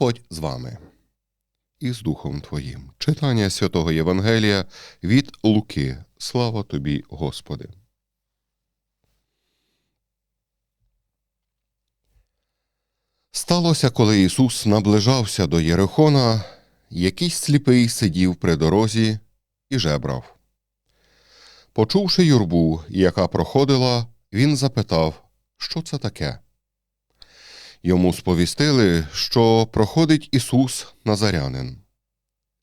Господь з вами і з Духом Твоїм. Читання святого Євангелія від Луки. Слава тобі, Господи. Сталося, коли Ісус наближався до Єрихона, якийсь сліпий сидів при дорозі і жебрав. Почувши юрбу, яка проходила, він запитав, що це таке. Йому сповістили, що проходить Ісус Назарянин.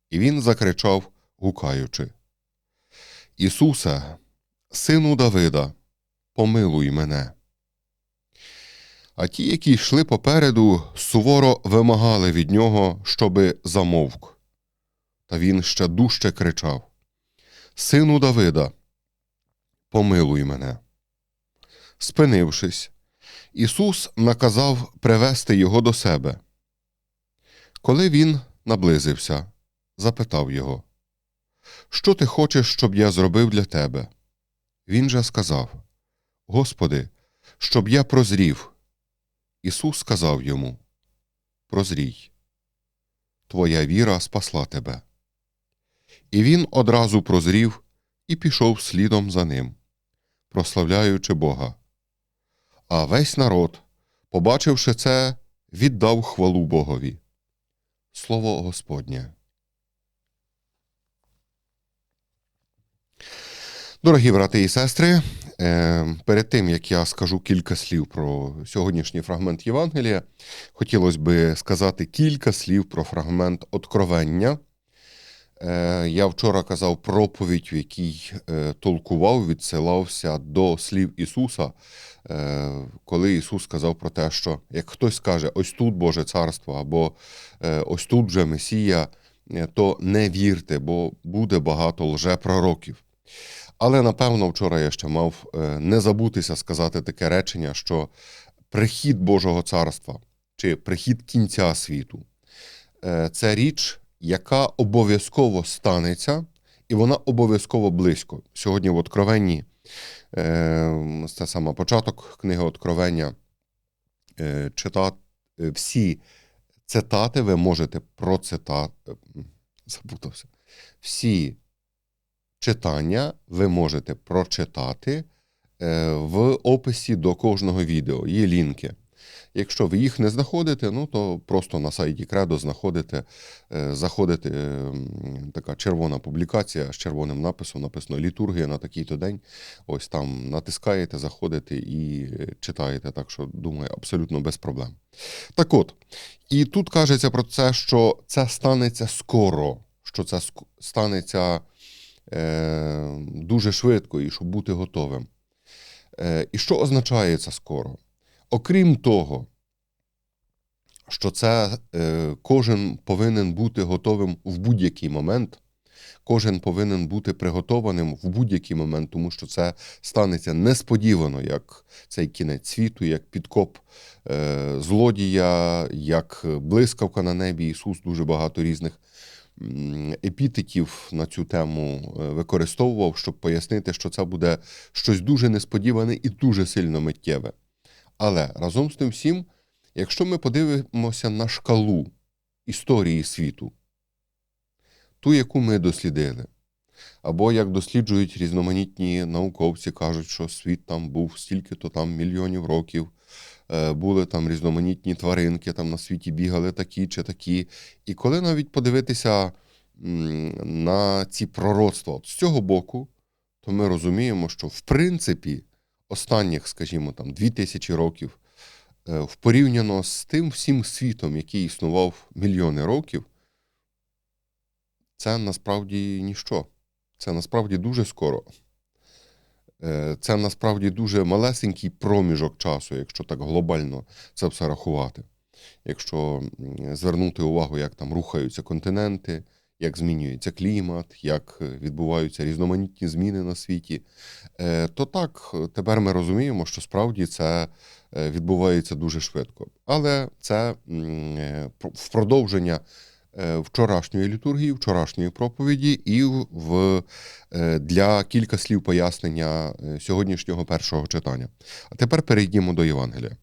І він закричав, гукаючи: Ісусе, сину Давида, помилуй мене. А ті, які йшли попереду, суворо вимагали від нього, щоби замовк. Та він ще дужче кричав: Сину Давида, помилуй мене. Спинившись, Ісус наказав привести його до себе. Коли він наблизився, запитав його, Що ти хочеш, щоб я зробив для тебе? Він же сказав: Господи, щоб я прозрів. Ісус сказав йому: Прозрій, Твоя віра спасла тебе. І він одразу прозрів і пішов слідом за ним, прославляючи Бога. А весь народ, побачивши це, віддав хвалу Богові. Слово Господнє. Дорогі брати і сестри, е, перед тим як я скажу кілька слів про сьогоднішній фрагмент Євангелія, хотілося би сказати кілька слів про фрагмент Откровення. Е, я вчора казав проповідь, в якій е, толкував, відсилався до слів Ісуса, коли Ісус сказав про те, що як хтось каже, ось тут Боже Царство, або ось тут вже Месія, то не вірте, бо буде багато лжепророків. Але напевно вчора я ще мав е, не забутися сказати таке речення, що прихід Божого царства чи прихід кінця світу е, це річ, яка обов'язково станеться, і вона обов'язково близько. Сьогодні в Откровенні, е, це саме початок книги Откровення, читати всі цитати ви можете процитати. Забутався. Всі читання ви можете прочитати е, в описі до кожного відео. Є лінки. Якщо ви їх не знаходите, ну то просто на сайті Кредо знаходите, е, заходите така червона публікація з червоним написом, написано Літургія на такий-то день. Ось там натискаєте, заходите і читаєте. Так що, думаю, абсолютно без проблем. Так от, і тут кажеться про це, що це станеться скоро, що це станеться Е, дуже швидко і щоб бути готовим. Е, і що означає це скоро? Окрім того, що це е, кожен повинен бути готовим в будь-який момент, кожен повинен бути приготованим в будь-який момент, тому що це станеться несподівано, як цей кінець світу, як підкоп злодія, як блискавка на небі. Ісус дуже багато різних епітетів на цю тему е, використовував, щоб пояснити, що це буде щось дуже несподіване і дуже сильно миттєве. Але разом з тим всім, якщо ми подивимося на шкалу історії світу, ту, яку ми дослідили, або як досліджують різноманітні науковці, кажуть, що світ там був стільки-то там мільйонів років, Е, були там різноманітні тваринки, там на світі бігали такі чи такі. І коли навіть подивитися на ці пророцтва от з цього боку, то ми розуміємо, що в принципі останніх, скажімо, там 2000 років, е, в порівняно з тим всім світом, який існував мільйони років, це насправді ніщо. Це насправді дуже скоро. Е, це насправді дуже малесенький проміжок часу, якщо так глобально це все рахувати. Якщо звернути увагу, як там рухаються континенти, як змінюється клімат, як відбуваються різноманітні зміни на світі, е, то так тепер ми розуміємо, що справді це е, відбувається дуже швидко. Але це в продовження Е, вчорашньої літургії, вчорашньої проповіді, і в, е, для кілька слів пояснення е, сьогоднішнього першого читання. А тепер перейдімо до Євангелія.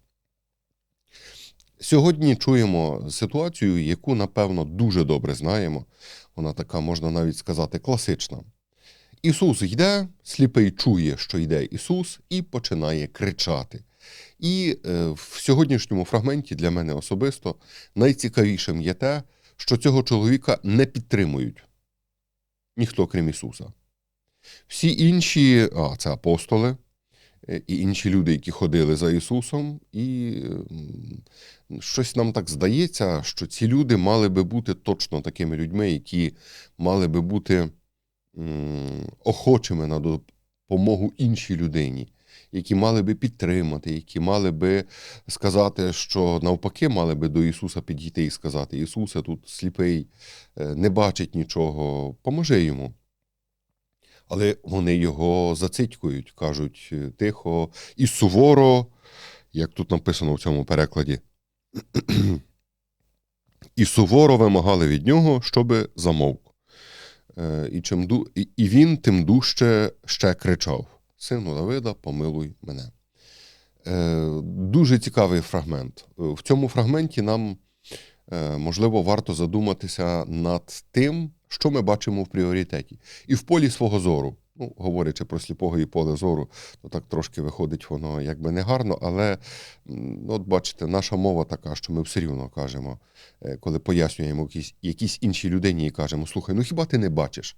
Сьогодні чуємо ситуацію, яку, напевно, дуже добре знаємо. Вона така, можна навіть сказати, класична. Ісус йде, сліпий чує, що йде Ісус, і починає кричати. І е, в сьогоднішньому фрагменті для мене особисто найцікавішим є те, що цього чоловіка не підтримують ніхто, крім Ісуса. Всі інші, а це апостоли, і інші люди, які ходили за Ісусом, і щось нам так здається, що ці люди мали би бути точно такими людьми, які мали би бути охочими на допомогу іншій людині, які мали би підтримати, які мали би сказати, що навпаки мали би до Ісуса підійти і сказати: Ісусе, тут сліпий, е, не бачить нічого, поможи йому. Але вони його зацитькують, кажуть е, тихо і суворо, як тут написано в цьому перекладі, і суворо вимагали від нього, щоби замовк. Е, І, чим і- він тим дужче ще кричав: Сину Давида, помилуй мене. Е, Дуже цікавий фрагмент. В цьому фрагменті нам, можливо, варто задуматися над тим, що ми бачимо в пріоритеті. І в полі свого зору. Ну, говорячи про сліпого і поле зору, то так трошки виходить воно якби не гарно, але от бачите, наша мова така, що ми все рівно кажемо, е, коли пояснюємо якійсь, якійсь іншій людині і кажемо: слухай, ну хіба ти не бачиш?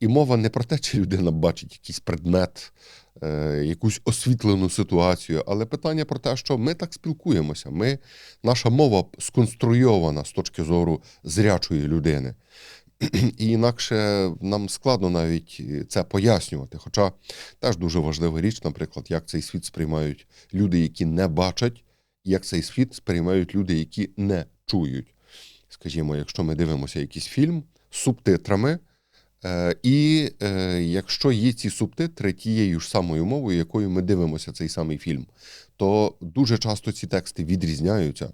І мова не про те, чи людина бачить якийсь предмет, е, якусь освітлену ситуацію, але питання про те, що ми так спілкуємося. Ми, наша мова сконструйована з точки зору зрячої людини. І інакше нам складно навіть це пояснювати. Хоча теж дуже важлива річ, наприклад, як цей світ сприймають люди, які не бачать, як цей світ сприймають люди, які не чують. Скажімо, якщо ми дивимося якийсь фільм з субтитрами, е, і е, якщо є ці субтитри тією ж самою мовою, якою ми дивимося цей самий фільм, то дуже часто ці тексти відрізняються.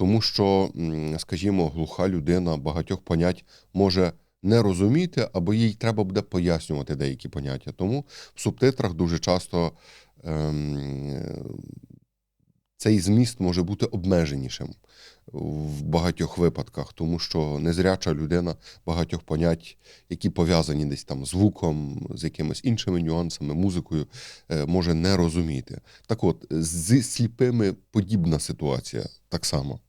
Тому що, скажімо, глуха людина багатьох понять може не розуміти, або їй треба буде пояснювати деякі поняття. Тому в субтитрах дуже часто ем, цей зміст може бути обмеженішим в багатьох випадках, тому що незряча людина багатьох понять, які пов'язані десь там звуком, з якимись іншими нюансами, музикою, е, може не розуміти. Так от, з сліпими подібна ситуація так само.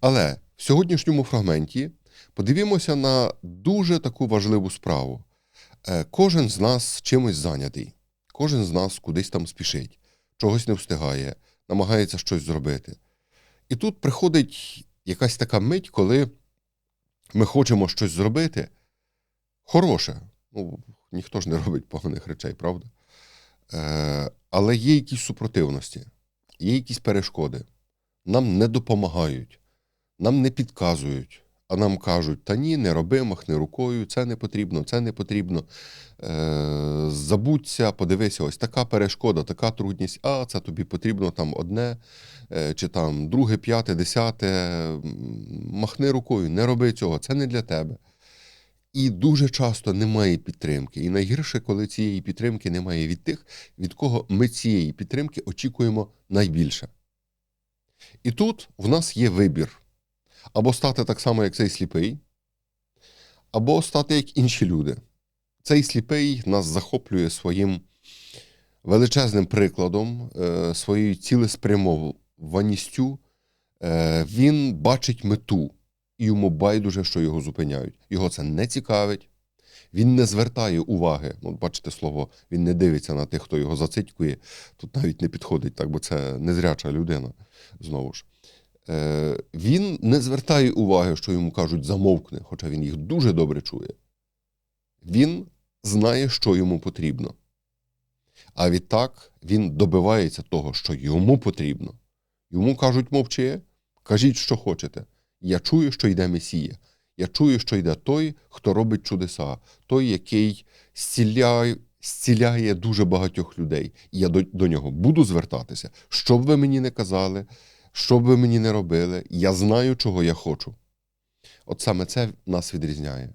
Але в сьогоднішньому фрагменті подивімося на дуже таку важливу справу. Е, Кожен з нас чимось зайнятий, кожен з нас кудись там спішить, чогось не встигає, намагається щось зробити. І тут приходить якась така мить, коли ми хочемо щось зробити хороше. Ну, ніхто ж не робить поганих речей, правда? Е, але є якісь супротивності, є якісь перешкоди. Нам не допомагають, нам не підказують, а нам кажуть: та ні, не роби, махни рукою, це не потрібно, це не потрібно. Е, забудься, подивися, ось така перешкода, така трудність, а це тобі потрібно там одне, е, чи там друге, п'яте, десяте. Махни рукою, не роби цього, це не для тебе. І дуже часто немає підтримки. І найгірше, коли цієї підтримки немає від тих, від кого ми цієї підтримки очікуємо найбільше. І тут в нас є вибір: або стати так само, як цей сліпий, або стати як інші люди. Цей сліпий нас захоплює своїм величезним прикладом, е, своєю цілеспрямованістю. Е, Він бачить мету, і йому байдуже, що його зупиняють. Його це не цікавить. Він не звертає уваги. Ну, бачите слово, він не дивиться на тих, хто його зацитькує. Тут навіть не підходить, так, бо це незряча людина знову ж. Е, він не звертає уваги, що йому кажуть замовкни, хоча він їх дуже добре чує. Він знає, що йому потрібно. А відтак він добивається того, що йому потрібно. Йому кажуть, мовчи, кажіть, що хочете. Я чую, що йде Месія. Я чую, що йде той, хто робить чудеса, той, який зціляє, зціляє дуже багатьох людей. І я до, до нього буду звертатися. Що б ви мені не казали, що б ви мені не робили, я знаю, чого я хочу. От саме це нас відрізняє.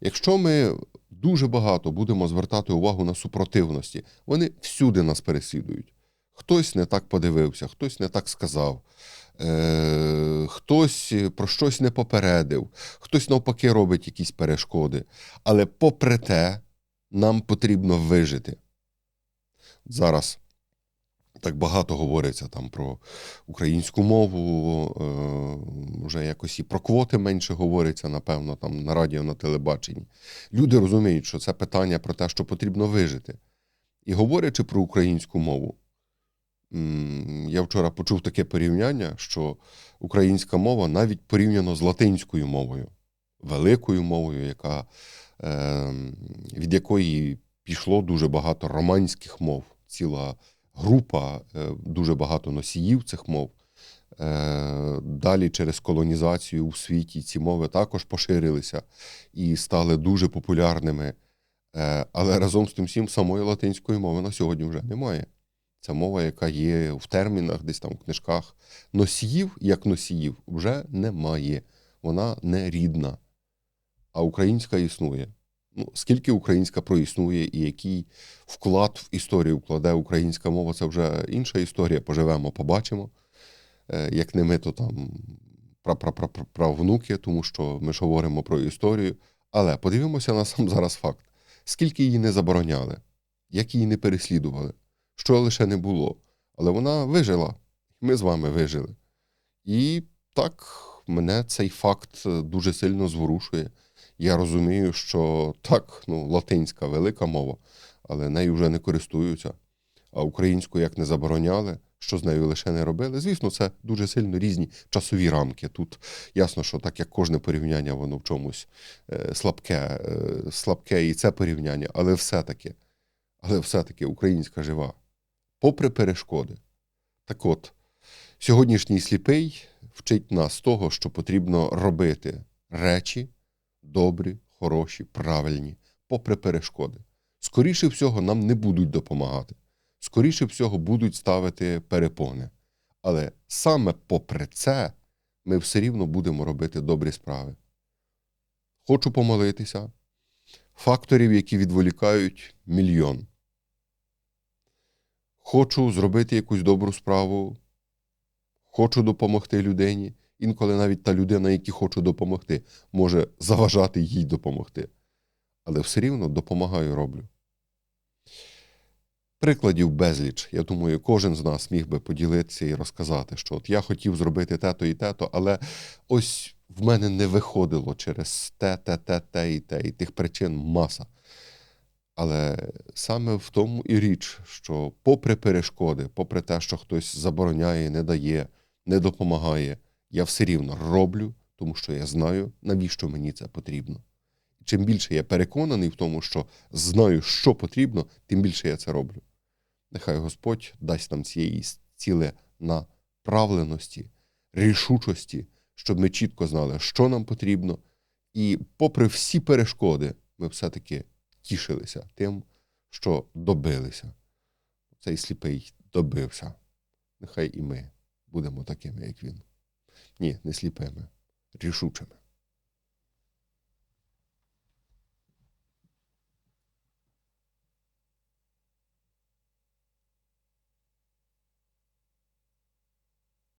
Якщо ми дуже багато будемо звертати увагу на супротивності, вони всюди нас переслідують. Хтось не так подивився, хтось не так сказав, е, хтось про щось не попередив, хтось навпаки робить якісь перешкоди. Але попри те, нам потрібно вижити. Зараз так багато говориться там про українську мову, е, вже якось і про квоти менше говориться, напевно, там на радіо, на телебаченні. Люди розуміють, що це питання про те, що потрібно вижити. І говорячи про українську мову, я вчора почув таке порівняння, що українська мова навіть порівняно з латинською мовою, великою мовою, яка, е, від якої пішло дуже багато романських мов, ціла група, е, дуже багато носіїв цих мов. Е, Далі через колонізацію у світі ці мови також поширилися і стали дуже популярними. Е, Але разом з тим всім самої латинської мови на сьогодні вже немає. Це мова, яка є в термінах, десь там в книжках. Носіїв, як носіїв, вже немає. Вона не рідна. А українська існує. Ну, скільки українська проіснує і який вклад в історію вкладе українська мова, це вже інша історія. Поживемо, побачимо. Е, Як не ми, то там правнуки, тому що ми ж говоримо про історію. Але подивимося на сам зараз факт: скільки її не забороняли, як її не переслідували, що лише не було. Але вона вижила. Ми з вами вижили. І так мене цей факт е, дуже сильно зворушує. Я розумію, що так, ну, латинська велика мова, але нею вже не користуються. А українську як не забороняли, що з нею лише не робили. Звісно, це дуже сильно різні часові рамки. Тут ясно, що так як кожне порівняння, воно в чомусь е, слабке, е, слабке і це порівняння, але все-таки, але все-таки українська жива, попри перешкоди. Так от, сьогоднішній сліпий вчить нас того, що потрібно робити речі добрі, хороші, правильні, попри перешкоди. Скоріше всього, нам не будуть допомагати. Скоріше всього, будуть ставити перепони. Але саме попри це ми все рівно будемо робити добрі справи. Хочу помолитися. Факторів, які відволікають мільйон. Хочу зробити якусь добру справу. Хочу допомогти людині. Інколи навіть та людина, якій хочу допомогти, може заважати їй допомогти. Але все рівно допомагаю роблю. Прикладів безліч. Я думаю, кожен з нас міг би поділитися і розказати, що от я хотів зробити те-то і те-то, але ось в мене не виходило через те, те, те, те і те, і тих причин маса. Але саме в тому і річ, що попри перешкоди, попри те, що хтось забороняє, не дає, не допомагає, я все рівно роблю, тому що я знаю, навіщо мені це потрібно. Чим більше я переконаний в тому, що знаю, що потрібно, тим більше я це роблю. Нехай Господь дасть нам цієї ціле направленості, рішучості, щоб ми чітко знали, що нам потрібно, і, попри всі перешкоди, ми все-таки тішилися тим, що добилися. Цей сліпий добився. Нехай і ми будемо такими, як він. Ні, не сліпими, рішучими.